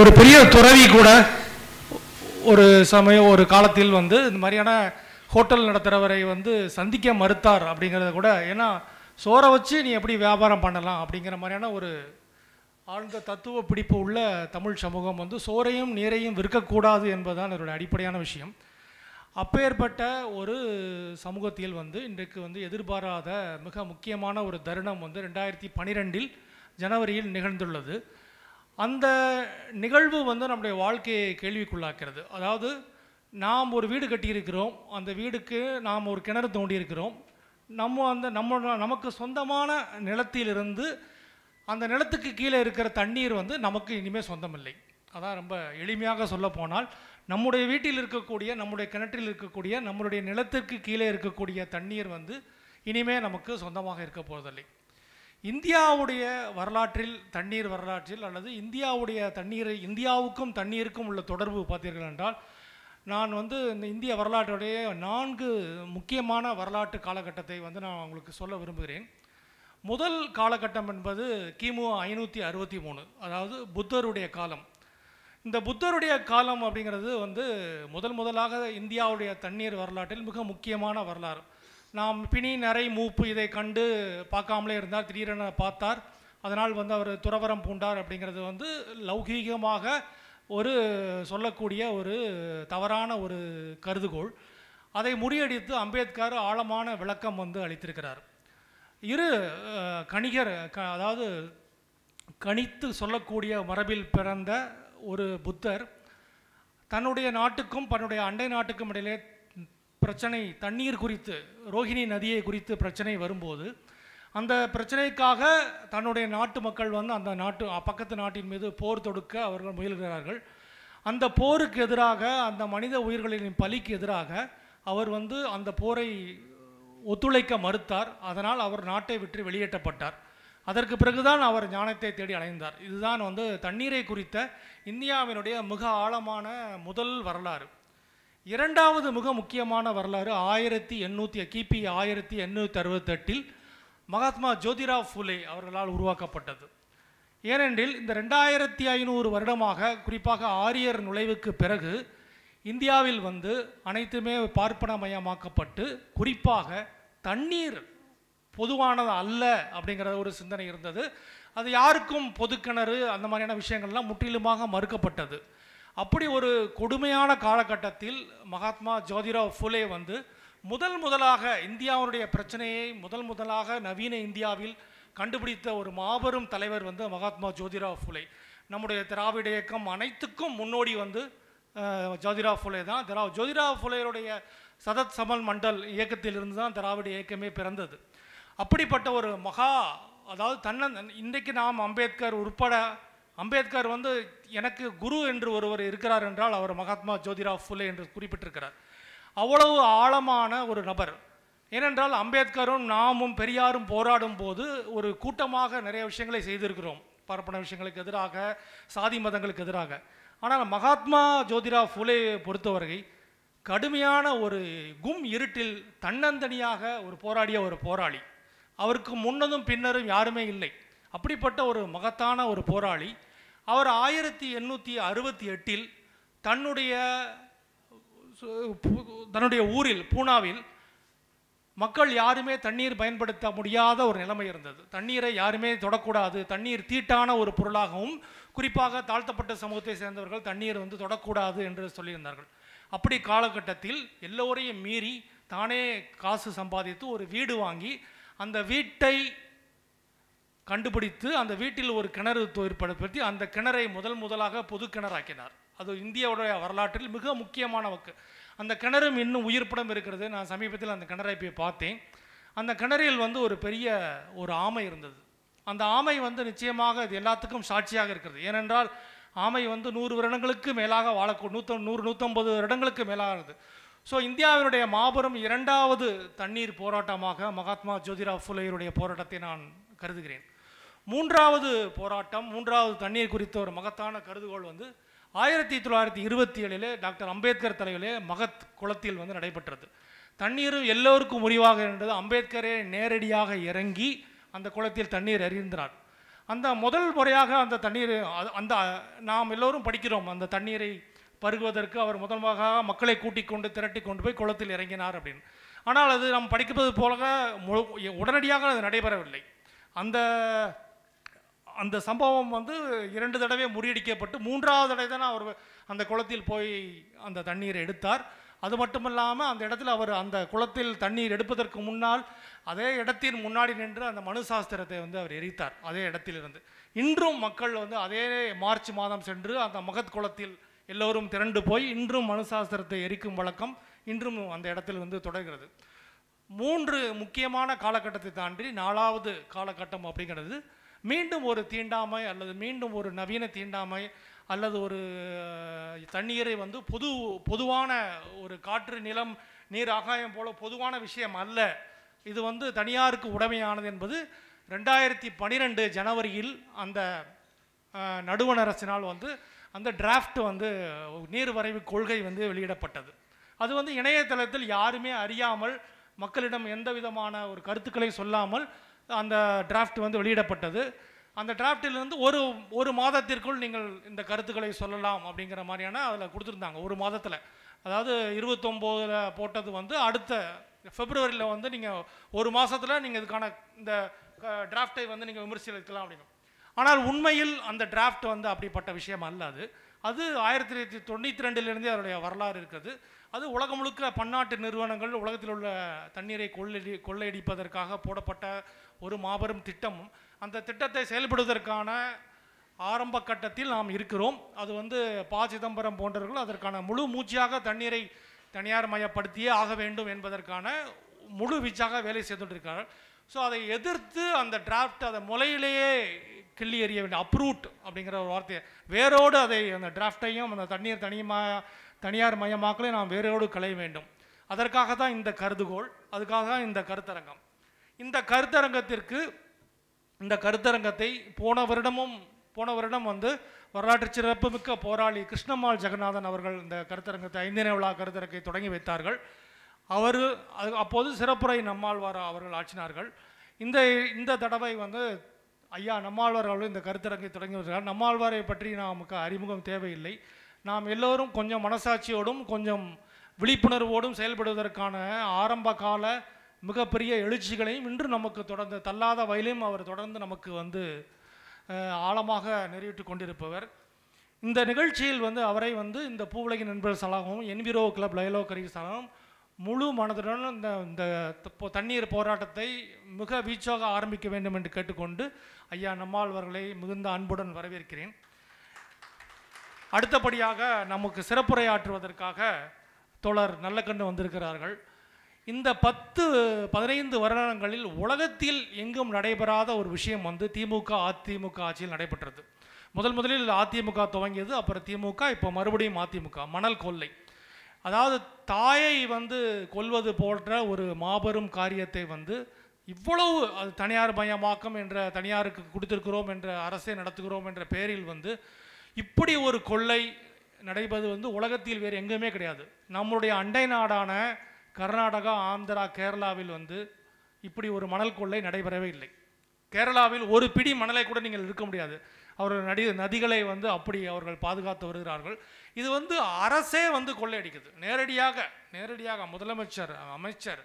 ஒரு பெரிய துறவி கூட ஒரு சமயம் ஒரு காலத்தில் வந்து இந்த மாதிரியான ஹோட்டல் நடத்துகிறவரை வந்து சந்திக்க மறுத்தார் அப்படிங்கிறத கூட ஏன்னா சோறை வச்சு நீ எப்படி வியாபாரம் பண்ணலாம் அப்படிங்கிற மாதிரியான ஒரு ஆழ்ந்த தத்துவ பிடிப்பு உள்ள தமிழ் சமூகம் வந்து சோறையும் நீரையும் விற்கக்கூடாது என்பதுதான் இதனுடைய அடிப்படையான விஷயம். அப்பேற்பட்ட ஒரு சமூகத்தில் வந்து இன்றைக்கு வந்து எதிர்பாராத மிக முக்கியமான ஒரு தருணம் வந்து ரெண்டாயிரத்தி பன்னிரெண்டில் ஜனவரியில் நிகழ்ந்துள்ளது. அந்த நிகழ்வு வந்து நம்முடைய வாழ்க்கையை கேள்விக்குள்ளாக்கிறது அதாவது நாம் ஒரு வீடு கட்டியிருக்கிறோம். அந்த வீடுக்கு நாம் ஒரு கிணறு தோண்டியிருக்கிறோம். நம்ம அந்த நம்ம நமக்கு சொந்தமான நிலத்திலிருந்து அந்த நிலத்துக்கு கீழே இருக்கிற தண்ணீர் வந்து நமக்கு இனிமேல் சொந்தமில்லை. அதான் ரொம்ப எளிமையாக சொல்ல போனால் நம்முடைய வீட்டில் இருக்கக்கூடிய நம்முடைய கிணற்றில் இருக்கக்கூடிய நம்மளுடைய நிலத்திற்கு கீழே இருக்கக்கூடிய தண்ணீர் வந்து இனிமேல் நமக்கு சொந்தமாக இருக்க போவதில்லை இந்தியாவுடைய வரலாற்றில் தண்ணீர் வரலாற்றில் அல்லது இந்தியாவுடைய தண்ணீரை இந்தியாவுக்கும் தண்ணீருக்கும் உள்ள தொடர்பு பார்த்தீர்கள் என்றால் நான் வந்து இந்த இந்திய வரலாற்றுடைய நான்கு முக்கியமான வரலாற்று காலகட்டத்தை வந்து நான் உங்களுக்கு சொல்ல விரும்புகிறேன். முதல் காலகட்டம் என்பது கிமு ஐநூற்றி அறுபத்தி மூணு அதாவது புத்தருடைய காலம். இந்த புத்தருடைய காலம் அப்படிங்கிறது வந்து முதல் முதலாக இந்தியாவுடைய தண்ணீர் வரலாற்றில் மிக முக்கியமான வரலாறு. நாம் பிணி நரை மூப்பு இதை கண்டு பார்க்காமலே இருந்தார் திடீரென பார்த்தார். அதனால் வந்து அவர் துறவரம் பூண்டார் அப்படிங்கிறது வந்து லௌகீகமாக ஒரு சொல்லக்கூடிய ஒரு தவறான ஒரு கருதுகோள். அதை முறியடித்து அம்பேத்கர் ஆழமான விளக்கம் வந்து அளித்திருக்கிறார். இரு கணிகர் க அதாவது கணித்து சொல்லக்கூடிய மரபில் பிறந்த ஒரு புத்தர் தன்னுடைய நாட்டுக்கும் தன்னுடைய அண்டை நாட்டுக்கும் இடையிலே பிரச்சனை தண்ணீர் குறித்து ரோஹிணி நதியை குறித்து பிரச்சனை வரும்போது அந்த பிரச்சனைக்காக தன்னுடைய நாட்டு மக்கள் வந்து அந்த நாட்டு பக்கத்து நாட்டின் மீது போர் தொடுக்க அவர்கள் முயல்கிறார்கள். அந்த போருக்கு எதிராக அந்த மனித உயிர்களின் பலிக்கு எதிராக அவர் வந்து அந்த போரை ஒத்துழைக்க மறுத்தார். அதனால் அவர் நாட்டை விட்டு வெளியேற்றப்பட்டார். அதற்கு பிறகுதான் அவர் ஞானத்தை தேடி அடைந்தார் இதுதான் வந்து தண்ணீரை குறித்த இந்தியாவினுடைய மிக ஆழமான முதல் வரலாறு. இரண்டாவது மிக முக்கியமான வரலாறு ஆயிரத்தி எண்ணூற்றி கிபி ஆயிரத்தி எண்ணூற்றி அறுபத்தெட்டில் மகாத்மா ஜோதிராவ் ஃபுலே அவர்களால் உருவாக்கப்பட்டது. ஏனென்றில் இந்த ரெண்டாயிரத்தி ஐநூறு வருடமாக குறிப்பாக ஆரியர் நுழைவுக்கு பிறகு இந்தியாவில் வந்து அனைத்துமே பார்ப்பனமயமாக்கப்பட்டு குறிப்பாக தண்ணீர் பொதுவானது அல்ல அப்படிங்கிற ஒரு சிந்தனை இருந்தது. அது யாருக்கும் பொதுக்கிணறு அந்த மாதிரியான விஷயங்கள்லாம் முற்றிலுமாக மறுக்கப்பட்டது. அப்படி ஒரு கொடுமையான காலகட்டத்தில் மகாத்மா ஜோதிராவ் ஃபுலே வந்து முதல் முதலாக இந்தியாவுடைய பிரச்சனையை முதல் முதலாக நவீன இந்தியாவில் கண்டுபிடித்த ஒரு மாபெரும் தலைவர் வந்து மகாத்மா ஜோதிராவ் ஃபுலே. நம்முடைய திராவிட இயக்கம் அனைத்துக்கும் முன்னோடி வந்து ஜோதிராவ் ஃபுலே தான். திரா ஜோதிராவ் ஃபுலேருடைய சதத் சமல் மண்டல் இயக்கத்திலிருந்து தான் திராவிட இயக்கமே பிறந்தது. அப்படிப்பட்ட ஒரு மகா அதாவது தன்னன் இன்றைக்கு நாம் அம்பேத்கர் உட்பட அம்பேத்கர் வந்து எனக்கு குரு என்று ஒருவர் இருக்கிறார் என்றால் அவர் மகாத்மா ஜோதிராவ் ஃபுலே என்று குறிப்பிட்டிருக்கிறார். அவ்வளவு ஆழமான ஒரு நபர். ஏனென்றால் அம்பேத்கரும் நாமும் பெரியாரும் போராடும் போது ஒரு கூட்டமாக நிறைய விஷயங்களை செய்திருக்கிறோம். பார்ப்பன விஷயங்களுக்கு எதிராக சாதி மதங்களுக்கு எதிராக. ஆனால் மகாத்மா ஜோதிராவ் ஃபுலே பொறுத்தவரை கடுமையான ஒரு கும் இருட்டில் தன்னந்தனியாக ஒரு போராடிய ஒரு போராளி. அவருக்கு முன்னதும் பின்னரும் யாருமே இல்லை. அப்படிப்பட்ட ஒரு மகத்தான ஒரு போராளி அவர் ஆயிரத்தி எண்ணூற்றி அறுபத்தி எட்டில் தன்னுடைய சு- தன்னுடைய ஊரில் பூனாவில் மக்கள் யாருமே தண்ணீர் பயன்படுத்த முடியாத ஒரு நிலைமை இருந்தது. தண்ணீரை யாருமே தொடக்கூடாது. தண்ணீர் தீட்டான ஒரு பொருளாகவும் குறிப்பாக தாழ்த்தப்பட்ட சமூகத்தை சேர்ந்தவர்கள் தண்ணீர் வந்து தொடக்கூடாது என்று சொல்லியிருந்தார்கள். அப்படி காலகட்டத்தில் எல்லோரையும் மீறி தானே காசு சம்பாதித்து ஒரு வீடு வாங்கி அந்த வீட்டை கண்டுபிடித்து அந்த வீட்டில் ஒரு கிணறு ஏற்படுத்தி அந்த கிணறை முதல் முதலாக பொது கிணறாக்கினார். அது இந்தியாவுடைய வரலாற்றில் மிக முக்கியமான வக்கு. அந்த கிணறும் இன்னும் உயிர்ப்படம் இருக்கிறது. நான் சமீபத்தில் அந்த கிணறை போய் பார்த்தேன். அந்த கிணறில் வந்து ஒரு பெரிய ஒரு ஆமை இருந்தது. அந்த ஆமை வந்து நிச்சயமாக இது எல்லாத்துக்கும் சாட்சியாக இருக்கிறது. ஏனென்றால் ஆமை வந்து நூறு வருடங்களுக்கு மேலாக வாழக்கூ நூற்ற நூறு நூற்றம்பது வருடங்களுக்கு மேலாகிறது ஸோ இந்தியாவினுடைய மாபெரும் இரண்டாவது தண்ணீர் போராட்டமாக மகாத்மா ஜோதிராவ் ஃபுலேயருடைய போராட்டத்தை நான் கருதுகிறேன். மூன்றாவது போராட்டம் மூன்றாவது தண்ணீர் குறித்த ஒரு மகத்தான கருதுகோள் வந்து ஆயிரத்தி தொள்ளாயிரத்தி இருபத்தி ஏழிலே டாக்டர் அம்பேத்கர் தலைவிலே மகத் குளத்தில் வந்து நடைபெற்றது. தண்ணீரும் எல்லோருக்கும் முடிவாக இருந்தது அம்பேத்கரே நேரடியாக இறங்கி அந்த குளத்தில் தண்ணீர் அறிந்தார் அந்த முதல் முறையாக அந்த தண்ணீர் அந்த நாம் எல்லோரும் படிக்கிறோம் அந்த தண்ணீரை பருகுவதற்கு அவர் முதன்மாக மக்களை கூட்டிக் கொண்டு திரட்டி கொண்டு போய் குளத்தில் இறங்கினார் அப்படின்னு. ஆனால் அது நாம் படிப்பது போல மு- உடனடியாக அது நடைபெறவில்லை. அந்த அந்த சம்பவம் வந்து இரண்டு தடவை முறியடிக்கப்பட்டு மூன்றாவது தடவை தான் அவர் அந்த குளத்தில் போய் அந்த தண்ணீரை எடுத்தார். அது மட்டுமல்லாமல் அந்த இடத்துல அவர் அந்த குளத்தில் தண்ணீர் எடுப்பதற்கு முன்னால் அதே இடத்தின் முன்னாடி நின்று அந்த மனு சாஸ்திரத்தை வந்து அவர் எரித்தார். அதே இடத்திலிருந்து. இன்றும் மக்கள் வந்து அதே மார்ச் மாதம் சென்று அந்த மகத் குளத்தில் எல்லோரும் திரண்டு போய் இன்றும் மனு சாஸ்திரத்தை எரிக்கும் வழக்கம் இன்றும் அந்த இடத்தில் வந்து தொடர்கிறது. மூன்று முக்கியமான காலகட்டத்தை தாண்டி நாலாவது காலகட்டம் அப்படிங்கிறது மீண்டும் ஒரு தீண்டாமை அல்லது மீண்டும் ஒரு நவீன தீண்டாமை அல்லது ஒரு தண்ணீரை வந்து பொது பொதுவான ஒரு காற்று நிலம் நீர் ஆகாயம் போல பொதுவான விஷயம் அல்ல. இது வந்து தனியாருக்கு உடைமையானது என்பது ரெண்டாயிரத்தி பன்னிரெண்டு ஜனவரியில் அந்த நடுவண நடுவண் அரசினால் வந்து அந்த டிராஃப்ட் வந்து நீர் வரைவு கொள்கை வந்து வெளியிடப்பட்டது. அது வந்து இணையதளத்தில் யாருமே அறியாமல் மக்களிடம் எந்த விதமான ஒரு கருத்துக்களை சொல்லாமல் அந்த டிராஃப்ட் வந்து வெளியிடப்பட்டது. அந்த டிராஃப்டிலிருந்து ஒரு ஒரு மாதத்திற்குள் நீங்கள் இந்த கருத்துக்களை சொல்லலாம் அப்படிங்கிற மாதிரியான அதில் கொடுத்துருந்தாங்க ஒரு மாதத்தில். அதாவது இருபத்தொம்போதில் போட்டது வந்து அடுத்த பிப்ரவரியில் வந்து நீங்கள் ஒரு மாதத்தில் நீங்கள் இதுக்கான இந்த டிராஃப்டை வந்து நீங்கள் விமர்சிக்கலாம் அப்படின்னு ஆனால் உண்மையில் அந்த டிராஃப்ட் வந்து அப்படிப்பட்ட விஷயம் அல்ல அது. அது ஆயிரத்தி தொள்ளாயிரத்தி தொண்ணூற்றி ரெண்டுலேருந்தே அதனுடைய வரலாறு இருக்குது. அது உலகம் முழுக்க பன்னாட்டு நிறுவனங்கள் உலகத்தில் உள்ள தண்ணீரை கொள்ளடி கொள்ளையடிப்பதற்காக போடப்பட்ட ஒரு மாபெரும் திட்டம். அந்த திட்டத்தை செயல்படுவதற்கான ஆரம்ப கட்டத்தில் நாம் இருக்கிறோம். அது வந்து ப. சிதம்பரம் போன்றவர்கள் அதற்கான முழு மூச்சியாக தண்ணீரை தனியார் மயப்படுத்தியே ஆக வேண்டும் என்பதற்கான முழு வீச்சாக வேலை செய்துட்டு ஸோ அதை எதிர்த்து அந்த டிராஃப்ட் அதை முலையிலேயே கிள்ளி எறிய வேண்டிய அப்ரூட் அப்படிங்கிற ஒரு வார்த்தையை வேரோடு அதை அந்த டிராஃப்டையும் அந்த தண்ணீர் தனியமா தனியார் மயமாக்கலையும் நாம் வேரோடு களைய வேண்டும். அதற்காக தான் இந்த கருதுகோள் அதுக்காக தான் இந்த கருத்தரங்கம். இந்த கருத்தரங்கத்திற்கு இந்த கருத்தரங்கத்தை போன வருடமும் போன வருடம் வந்து வரலாற்று சிறப்புமிக்க போராளி கிருஷ்ணம்மாள் ஜெகநாதன் அவர்கள் இந்த கருத்தரங்கத்தை ஐந்தின விழா கருத்தரங்கை தொடங்கி வைத்தார்கள். அவர் அது அப்போது சிறப்புரை நம்மாழ்வார் அவர்கள் ஆற்றினார்கள். இந்த இந்த தடவை வந்து ஐயா நம்மாழ்வார் அவர்கள் இந்த கருத்தரங்கை தொடங்கி வருகிறார் நம்மாழ்வாரை பற்றி நமக்கு அறிமுகம் தேவையில்லை. நாம் எல்லோரும் கொஞ்சம் மனசாட்சியோடும் கொஞ்சம் விழிப்புணர்வோடும் செயல்படுவதற்கான ஆரம்ப கால மிகப்பெரிய எழுச்சிகளையும் இன்று நமக்கு தொடர்ந்து தள்ளாத வயலையும் அவர் தொடர்ந்து நமக்கு வந்து ஆழமாக நிறைவேற்றி கொண்டிருப்பவர். இந்த நிகழ்ச்சியில் வந்து அவரை வந்து இந்த பூவுலகின் நண்பர்கள் சலாகவும் என்விரோ கிளப் லைலோ கரி சலாகவும் முழு மனதுடன் இந்த இந்த தண்ணீர் போராட்டத்தை மிக வீச்சாக ஆரம்பிக்க வேண்டும் என்று கேட்டுக்கொண்டு ஐயா நம்மாழ்வர்களை மிகுந்த அன்புடன் வரவேற்கிறேன். அடுத்தபடியாக நமக்கு சிறப்புரையாற்றுவதற்காக தோழர் நல்லக்கண்ணு வந்திருக்கிறார்கள். இந்த பத்து பதினைந்து வருடங்களில் உலகத்தில் எங்கும் நடைபெறாத ஒரு விஷயம் வந்து திமுக அதிமுக ஆட்சியில் நடைபெற்றது. முதல் முதலில் அதிமுக துவங்கியது அப்புறம் திமுக இப்போ மறுபடியும் அதிமுக மணல் கொள்ளை. அதாவது தாயை வந்து கொல்வது போன்ற ஒரு மாபெரும் காரியத்தை வந்து இவ்வளவு அது தனியார் மயமாக்கம் என்ற தனியாருக்கு கொடுத்திருக்கிறோம் என்ற அரசை நடத்துகிறோம் என்ற பெயரில் வந்து இப்படி ஒரு கொள்ளை நடைபெறுவது வந்து உலகத்தில் வேறு எங்குமே கிடையாது. நம்முடைய அண்டை நாடான கர்நாடகா ஆந்திரா கேரளாவில் வந்து இப்படி ஒரு மணல் கொள்ளை நடைபெறவே இல்லை. கேரளாவில் ஒரு பிடி மணலை கூட நீங்கள் இருக்க முடியாது. அவர்கள் நடி நதிகளை வந்து அப்படி அவர்கள் பாதுகாத்து வருகிறார்கள். இது வந்து அரசே வந்து கொள்ளையடிக்குது. நேரடியாக நேரடியாக முதலமைச்சர் அமைச்சர்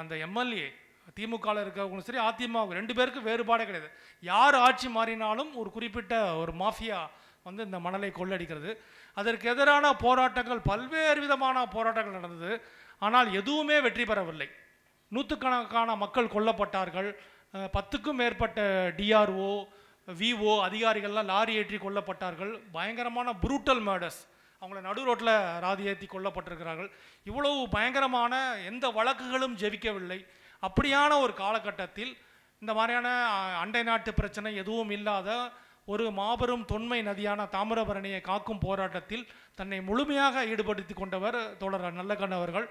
அந்த எம்எல்ஏ திமுகவில் இருக்கிறவங்களும் சரி அதிமுக ரெண்டு பேருக்கு வேறுபாடே கிடையாது. யார் ஆட்சி மாறினாலும் ஒரு குறிப்பிட்ட ஒரு மாஃபியா வந்து இந்த மணலை கொள்ளடிக்கிறது அதற்கு எதிரான போராட்டங்கள் பல்வேறு விதமான போராட்டங்கள் நடந்தது. ஆனால் எதுவுமே வெற்றி பெறவில்லை. நூற்றுக்கணக்கான மக்கள் கொல்லப்பட்டார்கள். பத்துக்கும் மேற்பட்ட டிஆர்ஓ விஓ அதிகாரிகள்லாம் லாரி ஏற்றி கொல்லப்பட்டார்கள். பயங்கரமான புரூட்டல் மர்டர்ஸ் அவங்கள நடு ரோட்டில் ராதி ஏற்றி கொல்லப்பட்டிருக்கிறார்கள். இவ்வளவு பயங்கரமான எந்த வழக்குகளும் ஜெபிக்கவில்லை. அப்படியான ஒரு காலகட்டத்தில் இந்த மாதிரியான அண்டை நாட்டு பிரச்சனை எதுவும் இல்லாத ஒரு மாபெரும் தொன்மை நதியான தாமிரபரணியை காக்கும் போராட்டத்தில் தன்னை முழுமையாக ஈடுபடுத்தி கொண்டவர் தோழர் நல்லகண்ணவர்கள்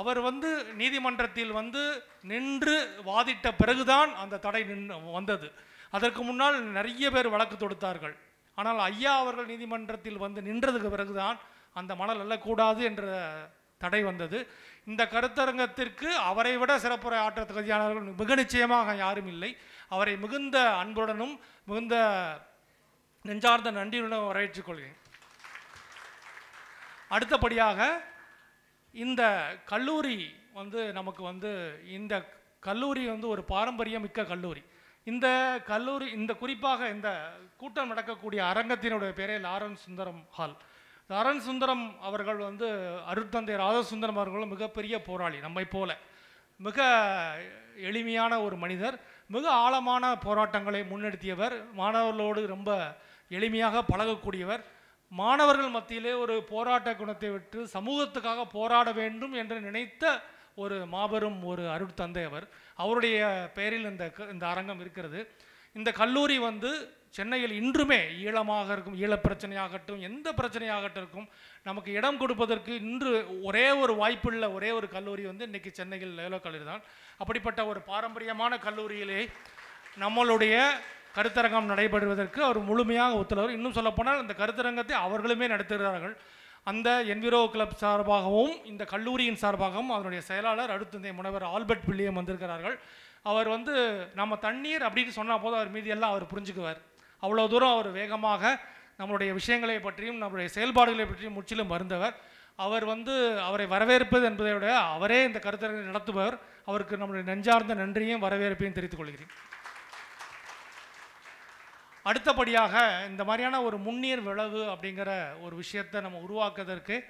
அவர் வந்து நீதிமன்றத்தில் வந்து நின்று வாதிட்ட பிறகுதான் அந்த தடை நின்று வந்தது. அதற்கு முன்னால் நிறைய பேர் வழக்கு தொடுத்தார்கள். ஆனால் ஐயா அவர்கள் நீதிமன்றத்தில் வந்து நின்றதுக்கு பிறகுதான் அந்த மணல் அல்லக்கூடாது என்ற தடை வந்தது. இந்த கருத்தரங்கத்திற்கு அவரை விட சிறப்புரை ஆற்ற தகுதியானவர்கள் மிக நிச்சயமாக யாரும் இல்லை. அவரை மிகுந்த அன்புடனும் மிகுந்த நெஞ்சார்ந்த நன்றியுடனும் வரவேற்றுக் கொள்கிறேன். அடுத்தபடியாக இந்த கல்லூரி வந்து நமக்கு வந்து இந்த கல்லூரி வந்து ஒரு பாரம்பரியமிக்க கல்லூரி. இந்த கல்லூரி இந்த குறிப்பாக இந்த கூட்டம் நடக்கக்கூடிய அரங்கத்தினுடைய பேரே Lauren Sundaram hall. Lauren Sundaram அவர்கள் வந்து அருட்தந்தை ராதசுந்தரம் அவர்களும் மிகப்பெரிய போராளி நம்மை போல. மிக எளிமையான ஒரு மனிதர் மிக ஆழமான போராட்டங்களை முன்னெடுத்தியவர் மாணவர்களோடு ரொம்ப எளிமையாக பழகக்கூடியவர். மாணவர்கள் மத்தியிலே ஒரு போராட்ட குணத்தை விட்டு சமூகத்துக்காக போராட வேண்டும் என்று நினைத்த ஒரு மாபெரும் ஒரு அருட்தந்தை அவர். அவருடைய பெயரில் இந்த க- இந்த அரங்கம் இருக்கிறது. இந்த கல்லூரி வந்து சென்னையில் இன்றுமே ஈழமாக இருக்கும் ஈழ பிரச்சனையாகட்டும் எந்த பிரச்சனையாகட்டும் இருக்கும் நமக்கு இடம் கொடுப்பதற்கு இன்று ஒரே ஒரு வாய்ப்புள்ள ஒரே ஒரு கல்லூரி வந்து இன்றைக்கி சென்னையில் லேலோ கல்லூரி தான். அப்படிப்பட்ட ஒரு பாரம்பரியமான கல்லூரியிலே நம்மளுடைய கருத்தரங்கம் நடைபெறுவதற்கு அவர் முழுமையாக ஒத்துழைவர் இன்னும் சொல்லப்போனால் இந்த கருத்தரங்கத்தை அவர்களுமே நடத்துகிறார்கள். அந்த என்விரோ கிளப் சார்பாகவும் இந்த கல்லூரியின் சார்பாகவும் அதனுடைய செயலாளர் அடுத்த முனைவர் ஆல்பர்ட் வில்லியம் வந்திருக்கிறார்கள். அவர் வந்து நம்ம தண்ணீர் அப்படின்னு சொன்னால் போது அவர் மீதியெல்லாம் அவர் புரிஞ்சுக்குவார். அவ்வளோ தூரம் அவர் வேகமாக நம்மளுடைய விஷயங்களை பற்றியும் நம்மளுடைய செயல்பாடுகளை பற்றியும் முற்றிலும் மருந்தவர் அவர் வந்து அவரை வரவேற்பது என்பதை விட அவரே இந்த கருத்தரங்கை நடத்துபவர். அவருக்கு நம்முடைய நெஞ்சார்ந்த நன்றியும் வரவேற்பையும் தெரிவித்துக் கொள்கிறேன். அடுத்தபடியாக இந்த மாதிரியான ஒரு முன்னீர் விளவு அப்படிங்கிற ஒரு விஷயத்தை நம்ம உருவாக்குவதற்கு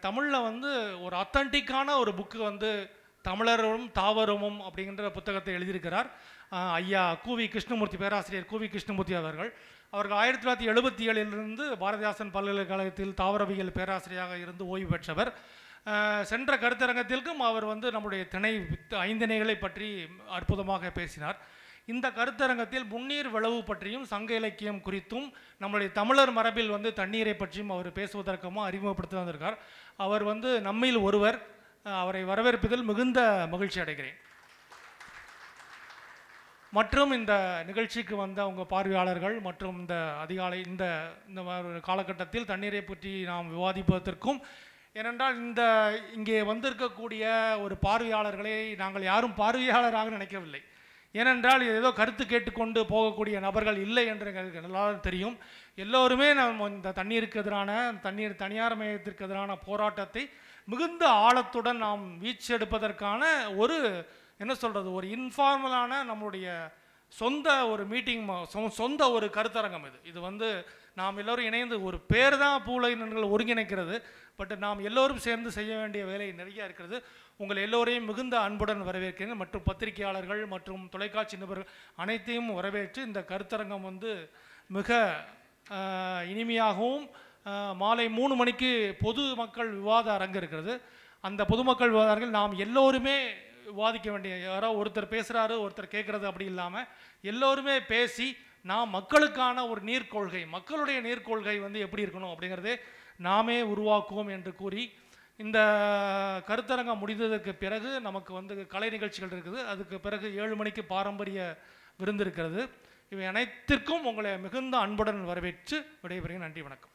தமிழில் வந்து ஒரு அத்தன்டிக்கான ஒரு புக்கு வந்து தமிழரும் தாவரமும் அப்படிங்கிற புத்தகத்தை எழுதியிருக்கிறார். ஐயா கூவி கிருஷ்ணமூர்த்தி பேராசிரியர் கூவி கிருஷ்ணமூர்த்தி அவர்கள். அவர்கள் ஆயிரத்தி தொள்ளாயிரத்தி எழுபத்தி ஏழிலிருந்து பாரதிதாசன் பல்கலைக்கழகத்தில் தாவரவியல் பேராசிரியராக இருந்து ஓய்வு பெற்றவர். சென்ற கருத்தரங்கத்திற்கும் அவர் வந்து நம்முடைய திணை வித்து- ஐந்திணைகளை பற்றி அற்புதமாக பேசினார். இந்த கருத்தரங்கத்தில் முன்னீர் விளவு பற்றியும் சங்க இலக்கியம் குறித்தும் நம்மளுடைய தமிழர் மரபில் வந்து தண்ணீரை பற்றியும் அவர் பேசுவதற்கும் அறிமுகப்படுத்தி வந்திருக்கார். அவர் வந்து நம்மில் ஒருவர் அவரை வரவேற்பதில் மிகுந்த மகிழ்ச்சி அடைகிறேன். மற்றும் இந்த நிகழ்ச்சிக்கு வந்த அவங்க பார்வையாளர்கள் மற்றும் இந்த அதிகாலை இந்த இந்த ஒரு காலகட்டத்தில் தண்ணீரை பற்றி நாம் விவாதிப்பதற்கும் ஏனென்றால் இந்த இங்கே வந்திருக்கக்கூடிய ஒரு பார்வையாளர்களை நாங்கள் யாரும் பார்வையாளராக நினைக்கவில்லை. ஏனென்றால் ஏதோ கருத்து கேட்டுக்கொண்டு போகக்கூடிய நபர்கள் இல்லை என்று எங்களுக்கு எல்லாரும் தெரியும். எல்லோருமே நம்ம இந்த தண்ணீருக்கு எதிரான தண்ணீர் தனியார் மையத்திற்கு எதிரான போராட்டத்தை மிகுந்த ஆழத்துடன் நாம் வீச்செடுப்பதற்கான ஒரு என்ன சொல்கிறது ஒரு இன்ஃபார்மலான நம்மளுடைய சொந்த ஒரு மீட்டிங் சொந்த ஒரு கருத்தரங்கம் இது. இது வந்து நாம் எல்லோரும் இணைந்து ஒரு பேர் தான் பூலை நன்கள் ஒருங்கிணைக்கிறது. பட் நாம் எல்லோரும் சேர்ந்து செய்ய வேண்டிய வேலை நிறைய இருக்கிறது. உங்கள் எல்லோரையும் மிகுந்த அன்புடன் வரவேற்கிறேன். மற்றும் பத்திரிகையாளர்கள் மற்றும் தொலைக்காட்சி நிபுணர்கள் அனைத்தையும் வரவேற்று இந்த கருத்தரங்கம் வந்து மிக இனிமையாகவும் மாலை மூணு மணிக்கு பொது மக்கள் விவாத அரங்கு இருக்கிறது. அந்த பொதுமக்கள் விவாத அரங்கில் நாம் எல்லோருமே விவாதிக்க வேண்டிய யாரோ ஒருத்தர் பேசுகிறாரு ஒருத்தர் கேட்குறது அப்படி இல்லாமல் எல்லோருமே பேசி நாம் மக்களுக்கான ஒரு நீர்க்கொள்கை மக்களுடைய நீர்க்கொள்கை வந்து எப்படி இருக்கணும் அப்படிங்கிறதே நாமே உருவாக்குவோம் என்று கூறி இந்த கருத்தரங்கம் முடிந்ததற்கு பிறகு நமக்கு வந்து கலை நிகழ்ச்சிகள் இருக்குது. அதுக்கு பிறகு ஏழு மணிக்கு பாரம்பரிய விருந்து இருக்கிறது. இவை அனைத்திற்கும் உங்களை மிகுந்த அன்புடன் வரவேற்று விடைபெறுகிறேன். நன்றி வணக்கம்.